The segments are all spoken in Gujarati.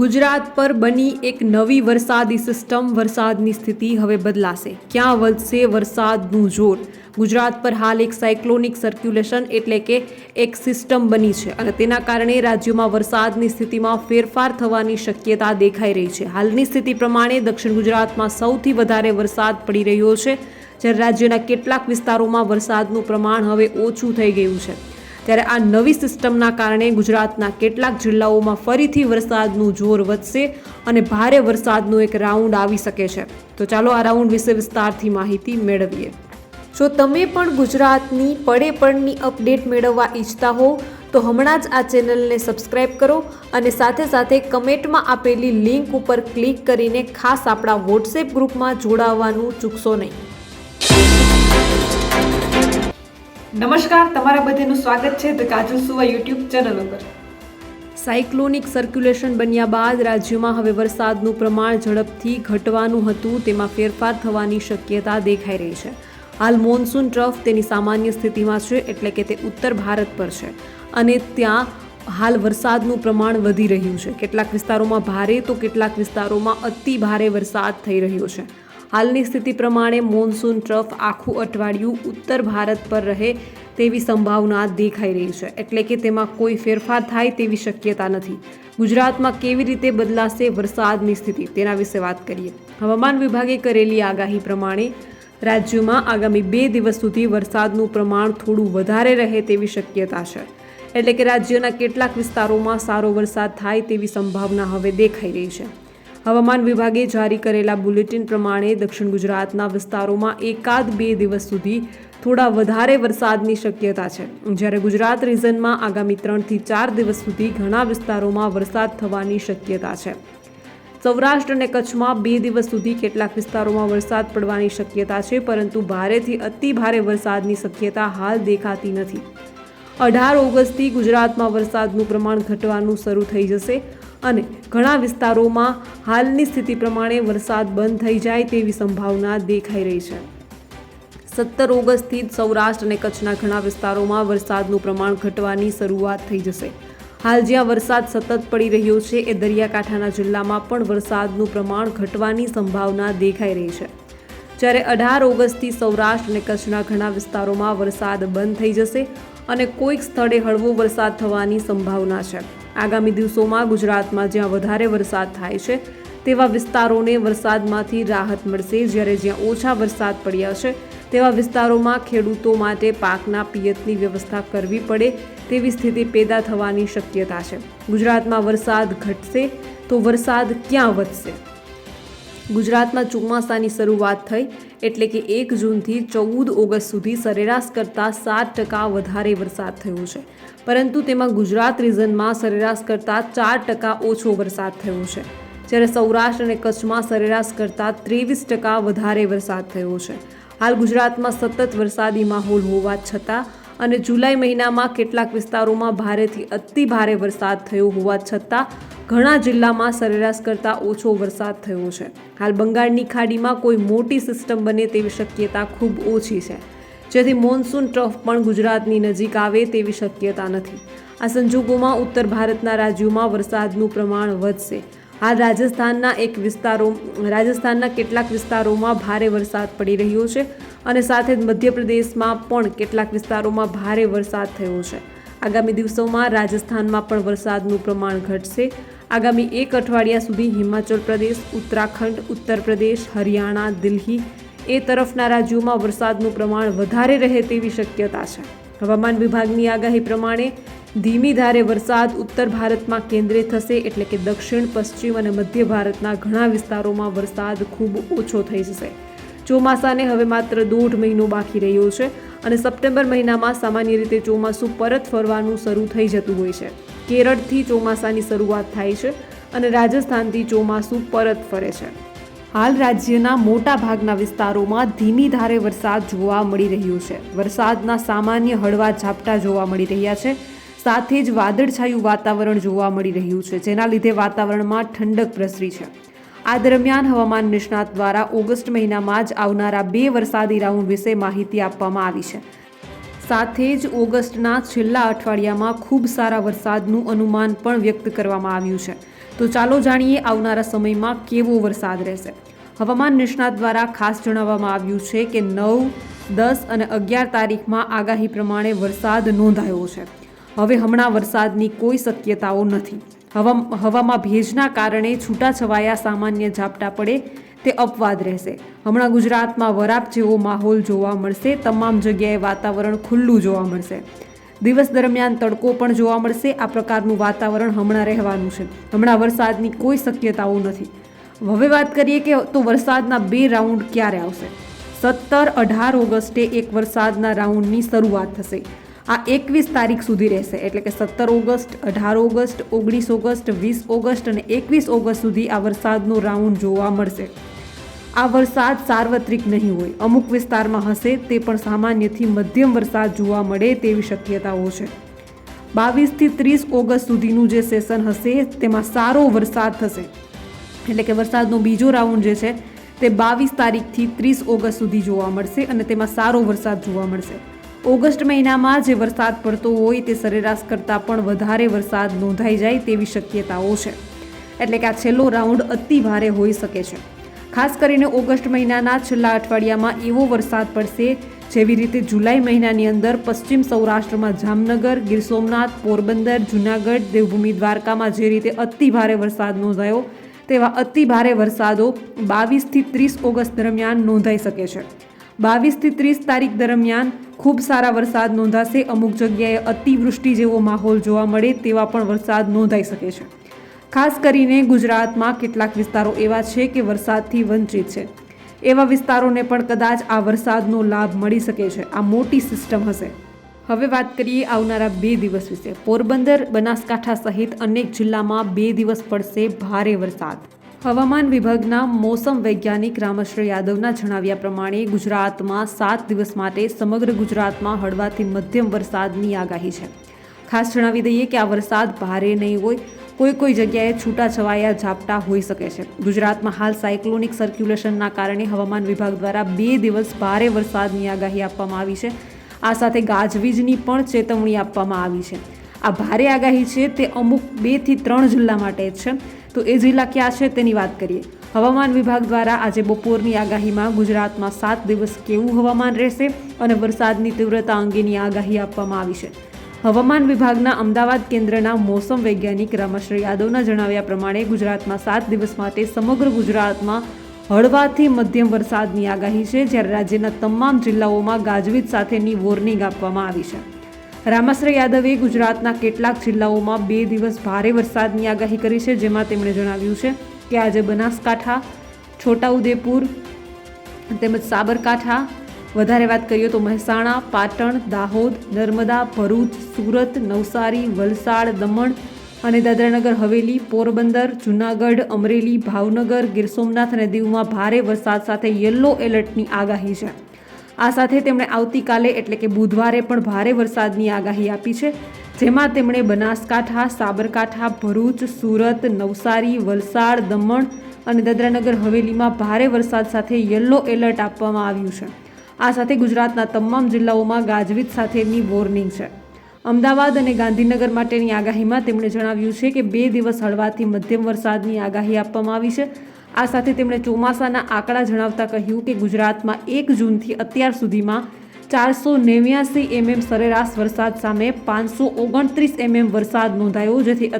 ગુજરાત પર બની એક નવી વરસાદી સિસ્ટમ વરસાદની સ્થિતિ હવે બદલાશે. ક્યાં વધશે વરસાદનું જોર? ગુજરાત પર હાલ એક સાયક્લોનિક સર્ક્યુલેશન એટલે કે એક સિસ્ટમ બની છે અને તેના કારણે રાજ્યમાં વરસાદની સ્થિતિમાં ફેરફાર થવાની શક્યતા દેખાઈ રહી છે. હાલની સ્થિતિ પ્રમાણે દક્ષિણ ગુજરાતમાં સૌથી વધારે વરસાદ પડી રહ્યો છે. જ્યારે રાજ્યના કેટલાક વિસ્તારોમાં વરસાદનું પ્રમાણ હવે ઓછું થઈ ગયું છે. ત્યારે આ નવી સિસ્ટમના કારણે ગુજરાતના કેટલાક જિલ્લાઓમાં ફરીથી વરસાદનું જોર વધશે અને ભારે વરસાદનો એક રાઉન્ડ આવી શકે છે. તો ચાલો આ રાઉન્ડ વિશે વિસ્તારથી માહિતી મેળવીએ. જો તમે પણ ગુજરાતની પડે પડની અપડેટ મેળવવા ઈચ્છતા હો, તો હમણાં જ આ ચેનલને સબસ્ક્રાઇબ કરો અને સાથે સાથે કમેન્ટમાં આપેલી લિંક ઉપર ક્લિક કરીને ખાસ આપણા વોટ્સએપ ગ્રુપમાં જોડાવવાનું ચૂકશો નહીં. નમસ્કાર, તમારા બધાનું સ્વાગત છે the Kajal Suva YouTube channel ઉપર. સાયક્લોનિક સર્ક્યુલેશન બન્યા બાદ રાજ્યમાં હવે વરસાદનું પ્રમાણ ઝડપથી ઘટવાનું હતું, તેમાં ફેરફાર થવાની શક્યતા દેખાઈ રહી છે. હાલ મોન્સૂન ટ્રફ તેની સામાન્ય સ્થિતિમાં છે, એટલે કે તે ઉત્તર ભારત પર છે. અને ત્યાં હાલ વરસાદનું પ્રમાણ વધી રહ્યું છે. કેટલાક વિસ્તારોમાં ભારે, તો કેટલાક વિસ્તારોમાં અતિ ભારે વરસાદ થઈ રહ્યો છે. હાલની સ્થિતિ પ્રમાણે મોન્સૂન ટ્રફ આખું અઠવાડિયું ઉત્તર ભારત પર રહે તેવી સંભાવના દેખાઈ રહી છે. એટલે કે તેમાં કોઈ ફેરફાર થાય તેવી શક્યતા નથી. ગુજરાતમાં કેવી રીતે બદલાશે વરસાદની સ્થિતિ તેના વિશે વાત કરીએ. હવામાન વિભાગે કરેલી આગાહી પ્રમાણે રાજ્યમાં આગામી બે દિવસ સુધી વરસાદનું પ્રમાણ થોડું વધારે રહે તેવી શક્યતા છે. એટલે કે રાજ્યના કેટલાક વિસ્તારોમાં સારો વરસાદ થાય તેવી સંભાવના હવે દેખાઈ રહી છે. હવામાન વિભાગે જારી કરેલા બુલેટિન પ્રમાણે દક્ષિણ ગુજરાતના વિસ્તારોમાં એકાદ બે દિવસ સુધી થોડા વધારે વરસાદની શક્યતા છે. જ્યારે ગુજરાત રિજનમાં આગામી ત્રણથી ચાર દિવસ સુધી ઘણા વિસ્તારોમાં વરસાદ થવાની શક્યતા છે. સૌરાષ્ટ્ર અને કચ્છમાં બે દિવસ સુધી કેટલાક વિસ્તારોમાં વરસાદ પડવાની શક્યતા છે, પરંતુ ભારેથી અતિ ભારે વરસાદની શક્યતા હાલ દેખાતી નથી. અઢાર ઓગસ્ટથી ગુજરાતમાં વરસાદનું પ્રમાણ ઘટવાનું શરૂ થઈ જશે. અને ઘણા વિસ્તારોમાં હાલની સ્થિતિ પ્રમાણે વરસાદ બંધ થઈ જાય તેવી સંભાવના દેખાઈ રહી છે. સત્તર ઓગસ્ટથી જ સૌરાષ્ટ્ર અને કચ્છના ઘણા વિસ્તારોમાં વરસાદનું પ્રમાણ ઘટવાની શરૂઆત થઈ જશે. હાલ જ્યાં વરસાદ સતત પડી રહ્યો છે એ દરિયાકાંઠાના જિલ્લામાં પણ વરસાદનું પ્રમાણ ઘટવાની સંભાવના દેખાઈ રહી છે. જ્યારે અઢાર ઓગસ્ટથી સૌરાષ્ટ્ર અને કચ્છના ઘણા વિસ્તારોમાં વરસાદ બંધ થઈ જશે અને કોઈક સ્થળે હળવો વરસાદ થવાની સંભાવના છે. આગામી દિવસોમાં ગુજરાતમાં જ્યાં વધારે વરસાદ થાય છે, તેવા વિસ્તારોને વરસાદમાંથી રાહત મળશે. જ્યારે જ્યાં ઓછા વરસાદ પડ્યા છે, તેવા વિસ્તારોમાં ખેડૂતો માટે પાકના પિયતની વ્યવસ્થા કરવી પડે તેવી સ્થિતિ પેદા થવાની શક્યતા છે. ગુજરાતમાં વરસાદ ઘટશે તો વરસાદ ક્યાં વધશે? ગુજરાતમાં ચોમાસાની શરૂઆત થઈ એટલે કે એક જૂનથી ચૌદ ઓગસ્ટ સુધી સરેરાશ કરતાં સાત ટકા વધારે વરસાદ થયો છે. પરંતુ તેમાં ગુજરાત રિજનમાં સરેરાશ કરતાં ચાર ટકા ઓછો વરસાદ થયો છે. જ્યારે સૌરાષ્ટ્ર અને કચ્છમાં સરેરાશ કરતાં ત્રેવીસ ટકા વધારે વરસાદ થયો છે. હાલ ગુજરાતમાં સતત વરસાદી માહોલ હોવા છતાં અને જુલાઈ મહિનામાં કેટલાક વિસ્તારોમાં ભારેથી અતિ ભારે વરસાદ થયો હોવા છતાં ઘણા જિલ્લામાં સરેરાશ કરતાં ઓછો વરસાદ થયો છે. હાલ બંગાળની ખાડીમાં કોઈ મોટી સિસ્ટમ બને તેવી શક્યતા ખૂબ ઓછી છે. જેથી મોન્સૂન ટ્રફ પણ ગુજરાતની નજીક આવે તેવી શક્યતા નથી. આ સંજોગોમાં ઉત્તર ભારતના રાજ્યોમાં વરસાદનું પ્રમાણ વધશે. હાલ રાજસ્થાનના એક વિસ્તારો, રાજસ્થાનના કેટલાક વિસ્તારોમાં ભારે વરસાદ પડી રહ્યો છે અને સાથે જ મધ્યપ્રદેશમાં પણ કેટલાક વિસ્તારોમાં ભારે વરસાદ થયો છે. આગામી દિવસોમાં રાજસ્થાનમાં પણ વરસાદનું પ્રમાણ ઘટશે. આગામી એક અઠવાડિયા સુધી હિમાચલ પ્રદેશ, ઉત્તરાખંડ, ઉત્તર પ્રદેશ, હરિયાણા, દિલ્હી એ તરફના રાજ્યોમાં વરસાદનું પ્રમાણ વધારે રહે તેવી શક્યતા છે. હવામાન વિભાગની આગાહી પ્રમાણે ધીમી ધારે વરસાદ ઉત્તર ભારતમાં કેન્દ્રિત થશે એટલે કે દક્ષિણ, પશ્ચિમ અને મધ્ય ભારતના ઘણા વિસ્તારોમાં વરસાદ ખૂબ ઓછો થઈ જશે. ચોમાસાને હવે માત્ર દોઢ મહિનો બાકી રહ્યો છે અને સપ્ટેમ્બર મહિનામાં સામાન્ય રીતે ચોમાસું પરત ફરવાનું શરૂ થઈ જતું હોય છે. કેરળથી ચોમાસાની શરૂઆત થાય છે અને રાજસ્થાનથી ચોમાસું પરત ફરે છે. હાલ રાજ્યના મોટા ભાગના વિસ્તારોમાં ધીમી ધારે વરસાદ જોવા મળી રહ્યો છે. વરસાદના સામાન્ય હળવા ઝાપટા જોવા મળી રહ્યા છે. સાથે જ વાદળછાયું વાતાવરણ જોવા મળી રહ્યું છે, જેના લીધે વાતાવરણમાં ઠંડક પ્રસરી છે. આ દરમિયાન હવામાન નિષ્ણાત દ્વારા ઓગસ્ટ મહિનામાં જ આવનારા બે વરસાદી રાઉન્ડ વિશે માહિતી આપવામાં આવી છે. સાથે જ ઓગસ્ટના છેલ્લા અઠવાડિયામાં ખૂબ સારા વરસાદનું અનુમાન પણ વ્યક્ત કરવામાં આવ્યું છે. તો ચાલો જાણીએ આવનારા સમયમાં કેવો વરસાદ રહેશે. હવામાન નિષ્ણાત દ્વારા ખાસ જણાવવામાં આવ્યું છે કે નવ, દસ અને અગિયાર તારીખમાં આગાહી પ્રમાણે વરસાદ નોંધાયો છે. હવે હમણાં વરસાદની કોઈ શક્યતાઓ નથી. હવા, હવામાં ભેજના કારણે છૂટાછવાયા સામાન્ય ઝાપટા પડે તે અપવાદ રહેશે. હમણાં ગુજરાતમાં વરાપ જેવો માહોલ જોવા મળશે, તમામ જગ્યાએ વાતાવરણ ખુલ્લું જોવા મળશે. દિવસ દરમિયાન તડકો પણ જોવા મળશે, આ પ્રકારનું વાતાવરણ હમણાં રહેવાનું છે. હમણાં વરસાદની કોઈ શક્યતાઓ નથી. હવે વાત કરીએ કે તો વરસાદના બે રાઉન્ડ ક્યારે આવશે? સત્તર અઢાર ઓગસ્ટે એક વરસાદના રાઉન્ડની શરૂઆત થશે. આ એકવીસ તારીખ સુધી રહેશે, એટલે કે સત્તર ઓગસ્ટ, અઢાર ઓગસ્ટ, ઓગણીસ ઓગસ્ટ, વીસ ઓગસ્ટ અને એકવીસ ઓગસ્ટ સુધી આ વરસાદનો રાઉન્ડ જોવા મળશે. આ વરસાદ સાર્વત્રિક નહીં હોય. અમુક વિસ્તારમાં હશે તે પણ સામાન્યથી મધ્યમ વરસાદ જોવા મળે તેવી શક્યતાઓ છે. બાવીસથી ત્રીસ ઓગસ્ટ સુધીનું જે સેશન હશે, તેમાં સારો વરસાદ થશે. એટલે કે વરસાદનો બીજો રાઉન્ડ જે છે, તે બાવીસ તારીખથી ત્રીસ ઓગસ્ટ સુધી જોવા મળશે અને તેમાં સારો વરસાદ જોવા મળશે. ઓગસ્ટ મહિનામાં જે વરસાદ પડતો હોય તે સરેરાશ કરતાં પણ વધારે વરસાદ નોંધાઈ જાય તેવી શક્યતાઓ છે. એટલે કે આ છેલ્લો રાઉન્ડ અતિ ભારે હોઈ શકે છે. ખાસ કરીને ઓગસ્ટ મહિનાના છેલ્લા અઠવાડિયામાં એવો વરસાદ પડશે, જેવી રીતે જુલાઈ મહિનાની અંદર પશ્ચિમ સૌરાષ્ટ્રમાં જામનગર, ગીર સોમનાથ, પોરબંદર, જૂનાગઢ, દેવભૂમિ દ્વારકામાં જે રીતે અતિ ભારે વરસાદ નોંધાયો, તેવા અતિ ભારે વરસાદો બાવીસથી ત્રીસ ઓગસ્ટ દરમિયાન નોંધાઈ શકે છે. બાવીસથી ત્રીસ તારીખ દરમિયાન ખૂબ સારા વરસાદ નોંધાશે, અમુક જગ્યાએ અતિવૃષ્ટિ જેવો માહોલ જોવા મળે તેવા પણ વરસાદ નોંધાઈ શકે છે. ખાસ કરીને ગુજરાતમાં કેટલાક વિસ્તારો એવા છે કે વરસાદથી વંચિત છે. એવા વિસ્તારોને પણ કદાચ આ વરસાદનો લાભ મળી શકે છે. આ મોટી સિસ્ટમ હશે. હવે વાત કરીએ આવનારા બે દિવસ વિશે. પોરબંદર, બનાસકાંઠા સહિત અનેક જિલ્લામાં બે દિવસ પડશે ભારે વરસાદ. હવામાન વિભાગના મોસમ વૈજ્ઞાનિક રામશ્રી યાદવના જણાવ્યા પ્રમાણે ગુજરાતમાં સાત દિવસ માટે સમગ્ર ગુજરાતમાં હળવાથી મધ્યમ વરસાદની આગાહી છે. ખાસ જણાવી દઈએ કે આ વરસાદ ભારે નહીં હોય કોઈ કોઈ જગ્યાએ છૂટાછવાયા ઝાપટા હોઈ શકે છે. ગુજરાતમાં હાલ સાયક્લોનિક સર્ક્યુલેશનના કારણે હવામાન વિભાગ દ્વારા બે દિવસ ભારે વરસાદની આગાહી આપવામાં આવી છે. આ સાથે ગાજવીજની પણ ચેતવણી આપવામાં આવી છે. આ ભારે આગાહી છે તે અમુક બેથી ત્રણ જિલ્લા માટે છે. તો એ જિલ્લા ક્યાં છે તેની વાત કરીએ. હવામાન વિભાગ દ્વારા આજે બપોરની આગાહીમાં ગુજરાતમાં સાત દિવસ કેવું હવામાન રહેશે અને વરસાદની તીવ્રતા અંગેની આગાહી આપવામાં આવી છે. હવામાન વિભાગના અમદાવાદ કેન્દ્રના મોસમ વૈજ્ઞાનિક રામાશ્રી યાદવના જણાવ્યા પ્રમાણે ગુજરાતમાં સાત દિવસ માટે સમગ્ર ગુજરાતમાં હળવાથી મધ્યમ વરસાદની આગાહી છે, જ્યારે રાજ્યના તમામ જિલ્લાઓમાં ગાજવીજ સાથેની વોર્નિંગ આપવામાં આવી છે. રામાશ્રય યાદવે ગુજરાતના કેટલાક જિલ્લાઓમાં બે દિવસ ભારે વરસાદની આગાહી કરી છે, જેમાં તેમણે જણાવ્યું છે કે આજે બનાસકાંઠા, છોટાઉદેપુર તેમજ સાબરકાંઠા વધારે વાત કરીએ તો મહેસાણા, પાટણ, દાહોદ, નર્મદા, ભરૂચ, સુરત, નવસારી, વલસાડ, દમણ અને દાદરાનગર, હવેલી, પોરબંદર, જૂનાગઢ, અમરેલી, ભાવનગર, ગીર સોમનાથ અને દીવમાં ભારે વરસાદ સાથે યલો એલર્ટની આગાહી છે. આ સાથે તેમણે આવતીકાલે એટલે કે બુધવારે પણ ભારે વરસાદની આગાહી આપી છે, જેમાં તેમણે બનાસકાંઠા, સાબરકાંઠા, ભરૂચ, સુરત, નવસારી, વલસાડ, દમણ અને દાદરાનગર, હવેલીમાં ભારે વરસાદ સાથે યલો એલર્ટ આપવામાં આવ્યું છે. આ સાથે ગુજરાતના તમામ જિલ્લાઓમાં ગાજવીજ સાથેની વોર્નિંગ છે. અમદાવાદ અને ગાંધીનગર માટેની આગાહીમાં તેમણે જણાવ્યું છે કે બે દિવસ હળવાથી મધ્યમ વરસાદની આગાહી આપવામાં આવી છે. આ સાથે તેમણે ચોમાસાના આંકડા જણાવતા કહ્યું કે ગુજરાતમાં એક જૂનથી અત્યાર સુધીમાં ચારસો નેવ્યાસી એમએમ સરેરાશ વરસાદ સામે પાંચસો ઓગણત્રીસ એમએમ વરસાદ નોંધાયો, જેથી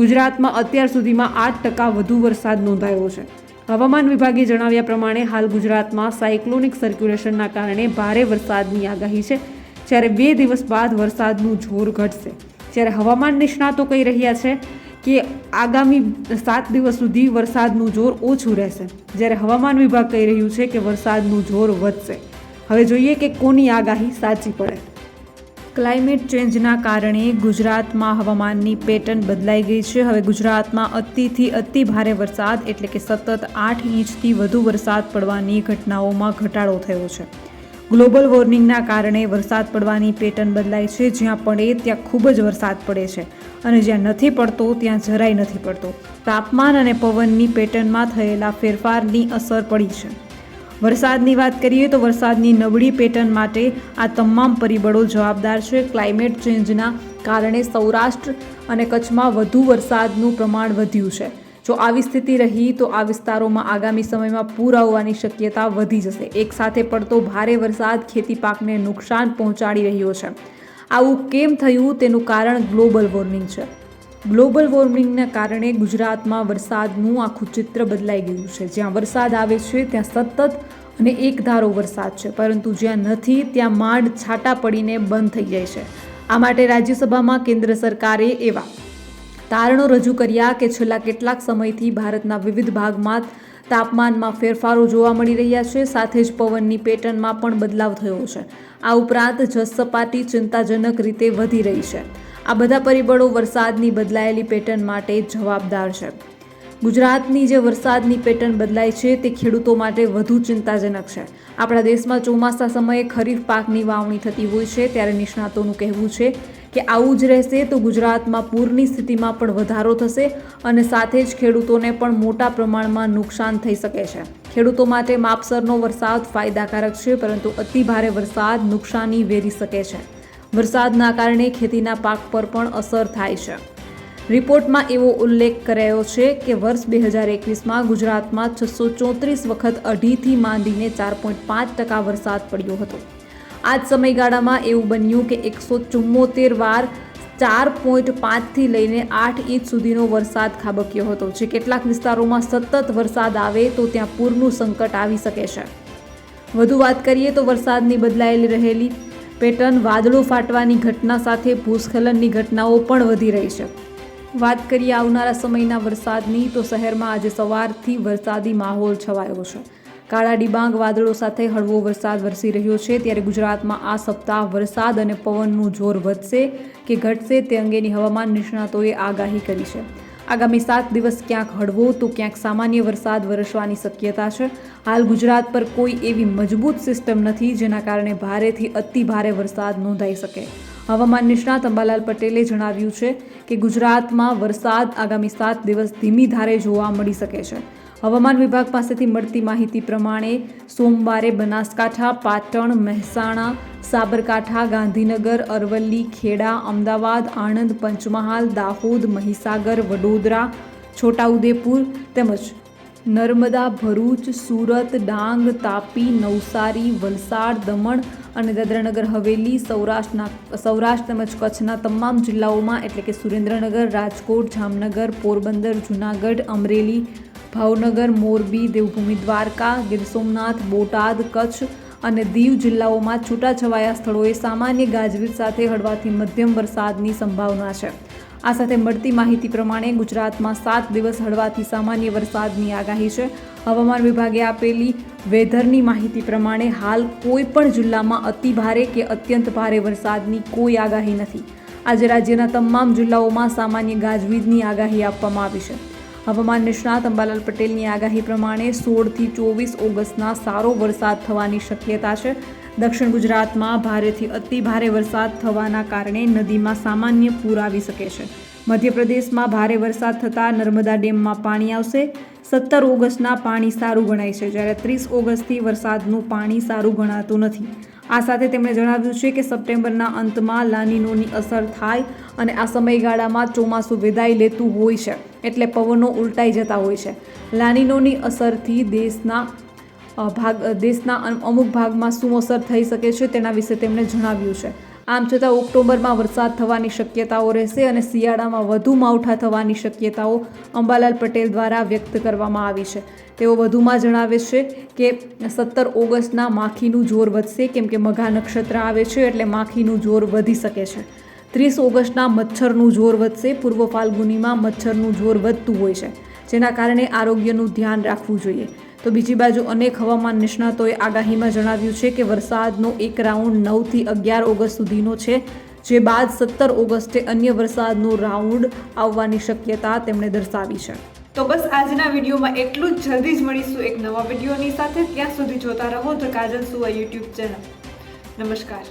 ગુજરાતમાં અત્યાર સુધીમાં આઠ ટકા વધુ વરસાદ નોંધાયો છે. હવામાન વિભાગે જણાવ્યા પ્રમાણે હાલ ગુજરાતમાં સાયક્લોનિક સર્ક્યુલેશનના કારણે ભારે વરસાદની આગાહી છે. જ્યારે બે દિવસ બાદ વરસાદનું જોર ઘટશે. જ્યારે હવામાન નિષ્ણાતો કહી રહ્યા છે કે આગામી સાત દિવસ સુધી વરસાદનું જોર ઓછું રહેશે. જ્યારે હવામાન વિભાગ કહી રહ્યું છે કે વરસાદનું જોર વધશે. હવે જોઈએ કે કોની આગાહી સાચી પડે. ક્લાઇમેટ ચેન્જના કારણે ગુજરાતમાં હવામાનની પેટર્ન બદલાઈ ગઈ છે. હવે ગુજરાતમાં અતિથી અતિ ભારે વરસાદ, એટલે કે સતત આઠ ઇંચથી વધુ વરસાદ પડવાની ઘટનાઓમાં ઘટાડો થયો છે. ગ્લોબલ વોર્મિંગના કારણે વરસાદ પડવાની પેટર્ન બદલાય છે. જ્યાં પડે ત્યાં ખૂબ જ વરસાદ પડે છે અને જ્યાં નથી પડતો, ત્યાં જરાય નથી પડતો. તાપમાન અને પવનની પેટર્નમાં થયેલા ફેરફારની અસર પડી છે. વરસાદની વાત કરીએ તો વરસાદની નબળી પેટર્ન માટે આ તમામ પરિબળો જવાબદાર છે. ક્લાઇમેટ ચેન્જના કારણે સૌરાષ્ટ્ર અને કચ્છમાં વધુ વરસાદનું પ્રમાણ વધ્યું છે. જો આવી સ્થિતિ રહી તો આ વિસ્તારોમાં આગામી સમયમાં પૂર આવવાની શક્યતા વધી જશે. એક સાથે પડતો ભારે વરસાદ ખેતી પાકને નુકસાન પહોંચાડી રહ્યો છે. આવું કેમ થયું? તેનું કારણ ગ્લોબલ વોર્મિંગ છે. ગ્લોબલ વોર્મિંગના કારણે ગુજરાતમાં વરસાદનું આખું ચિત્ર બદલાઈ ગયું છે. જ્યાં વરસાદ આવે છે, ત્યાં સતત અને એકધારો વરસાદ છે. પરંતુ જ્યાં નથી, ત્યાં માંડ છાંટા પડીને બંધ થઈ જાય છે. આ માટે રાજ્યસભામાં કેન્દ્ર સરકારે એવા તારણો રજૂ કર્યા કે છેલ્લા કેટલાક સમયથી ભારતના વિવિધ ભાગમાં તાપમાનમાં ફેરફારો જોવા મળી રહ્યા છે. સાથે જ પવનની પેટર્નમાં પણ બદલાવ થયો છે. આ ઉપરાંત જસપાટી ચિંતાજનક રીતે વધી રહી છે. આ બધા પરિબળો વરસાદની બદલાયેલી પેટર્ન માટે જવાબદાર છે. ગુજરાતની જે વરસાદની પેટર્ન બદલાય છે તે ખેડૂતો માટે વધુ ચિંતાજનક છે. આપણા દેશમાં ચોમાસા સમયે ખરીફ પાકની વાવણી થતી હોય છે ત્યારે નિષ્ણાતોનું કહેવું છે કે આવું જ રહેશે તો ગુજરાતમાં પૂરની સ્થિતિમાં પણ વધારો થશે અને સાથે જ ખેડૂતોને પણ મોટા પ્રમાણમાં નુકસાન થઈ શકે છે. ખેડૂતો માટે માપસરનો વરસાદ ફાયદાકારક છે પરંતુ અતિ ભારે વરસાદ નુકસાની વેરી શકે છે. વરસાદના કારણે ખેતીના પાક પર પણ અસર થાય છે. રિપોર્ટમાં એવો ઉલ્લેખ કરાયો છે કે વર્ષ બે હજાર એકવીસમાં ગુજરાતમાં છસો ચોત્રીસ વખત અઢીથી માંડીને ચાર પોઈન્ટ પાંચ ટકા વરસાદ પડ્યો હતો. આ જ સમયગાળામાં એવું બન્યું કે એકસો ચુમ્મોતેર વાર ચાર પોઈન્ટ પાંચથી લઈને આઠ ઇંચ સુધીનો વરસાદ ખાબક્યો હતો. જે કેટલાક વિસ્તારોમાં સતત વરસાદ આવે તો ત્યાં પૂરનું સંકટ આવી શકે છે. વધુ વાત કરીએ તો વરસાદની બદલાયેલી રહેલી પેટર્ન વાદળો ફાટવાની ઘટના સાથે ભૂસ્ખલનની ઘટનાઓ પણ વધી રહી છે. વાત કરીએ આવનારા સમયના વરસાદની, તો શહેરમાં આજે સવારથી વરસાદી માહોલ છવાયો છે. કાળા ડિબાંગ વાદળો સાથે હળવો વરસાદ વરસી રહ્યો છે. ત્યારે ગુજરાતમાં આ સપ્તાહ વરસાદ અને પવનનું જોર વધશે કે ઘટશે તે અંગેની હવામાન નિષ્ણાતોએ આગાહી કરી છે. આગામી સાત દિવસ ક્યાંક હળવો તો ક્યાંક સામાન્ય વરસાદ વરસવાની શક્યતા છે. હાલ ગુજરાત પર કોઈ એવી મજબૂત સિસ્ટમ નથી જેના કારણે ભારેથી અતિ ભારે વરસાદ નોંધાઈ શકે. હવામાન નિષ્ણાત અંબાલાલ પટેલે જણાવ્યું છે કે ગુજરાતમાં વરસાદ આગામી સાત દિવસ ધીમી ધારે જોવા મળી શકે છે. હવામાન વિભાગ પાસેથી મળતી માહિતી પ્રમાણે સોમવારે બનાસકાંઠા, પાટણ, મહેસાણા સાબરકાંઠા, ગાંધીનગર, અરવલ્લી, ખેડા, અમદાવાદ, આણંદ, પંચમહાલ, દાહોદ, મહીસાગર, વડોદરા, છોટાઉદેપુર તેમજ નર્મદા, ભરૂચ, સુરત, ડાંગ, તાપી, નવસારી, વલસાડ, દમણ અને દાદરાનગર, હવેલી, સૌરાષ્ટ્રના, સૌરાષ્ટ્ર તેમજ કચ્છના તમામ જિલ્લાઓમાં એટલે કે સુરેન્દ્રનગર, રાજકોટ, જામનગર, પોરબંદર, જૂનાગઢ, અમરેલી, ભાવનગર, મોરબી, દેવભૂમિ દ્વારકા, ગીર સોમનાથ, બોટાદ, કચ્છ અને દીવ જિલ્લાઓમાં છૂટાછવાયા સ્થળોએ સામાન્ય ગાજવીજ સાથે હળવાથી મધ્યમ વરસાદની સંભાવના છે. આ સાથે મળતી માહિતી પ્રમાણે ગુજરાતમાં સાત દિવસ હળવાથી સામાન્ય વરસાદની આગાહી છે. હવામાન વિભાગે આપેલી વેધરની માહિતી પ્રમાણે હાલ કોઈ પણ જિલ્લામાં અતિ ભારે કે અત્યંત ભારે વરસાદની કોઈ આગાહી નથી. આજે રાજ્યના તમામ જિલ્લાઓમાં સામાન્ય ગાજવીજની આગાહી આપવામાં આવી છે. હવામાન નિષ્ણાત અંબાલાલ પટેલની આગાહી પ્રમાણે સોળથી ચોવીસ ઓગસ્ટના સારો વરસાદ થવાની શક્યતા છે. દક્ષિણ ગુજરાતમાં ભારેથી અતિ ભારે વરસાદ થવાના કારણે નદીમાં સામાન્ય પૂર આવી શકે છે. મધ્યપ્રદેશમાં ભારે વરસાદ થતાં નર્મદા ડેમમાં પાણી આવશે. સત્તર ઓગસ્ટના પાણી સારું ગણાય છે, જ્યારે ત્રીસ ઓગસ્ટથી વરસાદનું પાણી સારું ગણાતું નથી. આ સાથે તેમણે જણાવ્યું છે કે સપ્ટેમ્બરના અંતમાં લાનીનોની અસર થાય અને આ સમયગાળામાં ચોમાસું વિદાય લેતું હોય છે, એટલે પવનો ઉલટાઈ જતા હોય છે. લાનીનોની અસરથી દેશના ભાગ દેશના અમ- અમુક ભાગમાં શું અસર થઈ શકે છે તેના વિશે તેમણે જણાવ્યું છે. આમ છતાં ઓક્ટોબરમાં વરસાદ થવાની શક્યતાઓ રહેશે અને શિયાળામાં વધુ માવઠા થવાની શક્યતાઓ અંબાલાલ પટેલ દ્વારા વ્યક્ત કરવામાં આવી છે. તેઓ વધુમાં જણાવે છે કે સત્તર ઓગસ્ટના માખીનું જોર વધશે, કેમ કે મઘા નક્ષત્ર આવે છે એટલે માખીનું જોર વધી શકે છે. ત્રીસ ઓગસ્ટના મચ્છરનું જોર વધશે, પૂર્વ ફાલ્ગુનીમાં મચ્છરનું જોર વધતું હોય છે, જેના કારણે આરોગ્યનું ધ્યાન રાખવું જોઈએ. તો બીજી બાજુ અનેક હવામાન નિષ્ણાતોએ આગાહીમાં જણાવ્યું છે કે વરસાદનો એક રાઉન્ડ નવથી અગિયાર ઓગસ્ટ સુધીનો છે, જે બાદ સત્તર ઓગસ્ટે અન્ય વરસાદનો રાઉન્ડ આવવાની શક્યતા તેમણે દર્શાવી છે. તો બસ આજના વિડીયોમાં એટલું જ. જલ્દી જ મળીશું એક નવા વિડીયોની સાથે. ત્યાં સુધી જોતા રહો the Kajal Suva YouTube channel. નમસ્કાર.